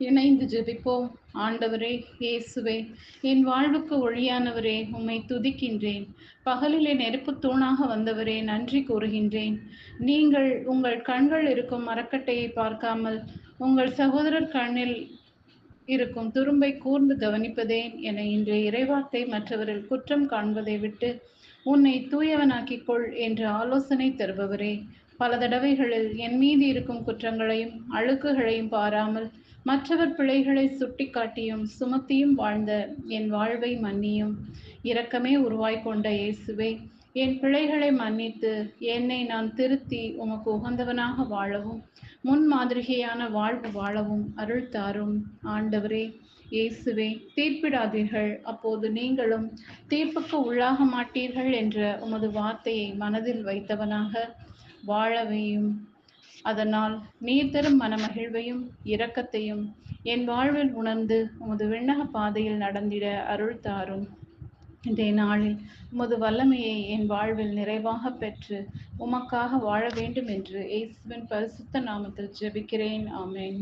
இணைந்து ஜெபிப்போம். ஆண்டவரே இயேசுவே என் வாழ்வுக்கு ஒளியானவரே உம்மை துதிக்கின்றேன். பகலிலே நெருப்பு தூணாக வந்தவரே நன்றி கூறுகின்றேன். நீங்கள் உங்கள் கண்கள் இருக்கும் மரக்கட்டையை பார்க்காமல் உங்கள் சகோதரர் கண்ணில் இருக்கும் துரும்பை கூர்ந்து கவனிப்பதேன் என இன்றைய இறைவார்த்தை மற்றவர்கள் குற்றம் காண்பதை விட்டு உன்னை தூயவனாக்கிக் கொள் என்ற ஆலோசனை தருபவரே. பல தடவைகளில் என் மீது இருக்கும் குற்றங்களையும் அழுக்குகளையும் பாராமல் மற்றவர் பிழைகளை சுட்டிக்காட்டியும் சுமத்தியும் வாழ்ந்த என் வாழ்வை மன்னியும். இரக்கமே உருவாய் கொண்ட இயேசுவே என் பிழைகளை மன்னித்து என்னை நான் திருத்தி உமக்கு உகந்தவனாக வாழவும் முன் மாதிரிகையான வாழ்வு வாழவும் அருள் தாரும். ஆண்டவரே இயேசுவே தீர்ப்பிடாதீர்கள். அப்போது நீங்களும் தீர்ப்புக்கு உள்ளாக மாட்டீர்கள் என்ற உமது வார்த்தையை மனதில் வைத்தவனாக வாழவையும் அதனால் நீர் தரும் மனமகிழ்வையும் இரக்கத்தையும் என் வாழ்வில் உணர்ந்து உமது விண்ணக பாதையில் நடந்திட அருள் தாரும் இன்றைய நாளில் உமது வல்லமையை என் வாழ்வில் நிறைவாக பெற்று உமக்காக வாழ வேண்டும் என்று இயேசுவின் பரிசுத்த நாமத்தில் ஜெபிக்கிறேன். ஆமேன்.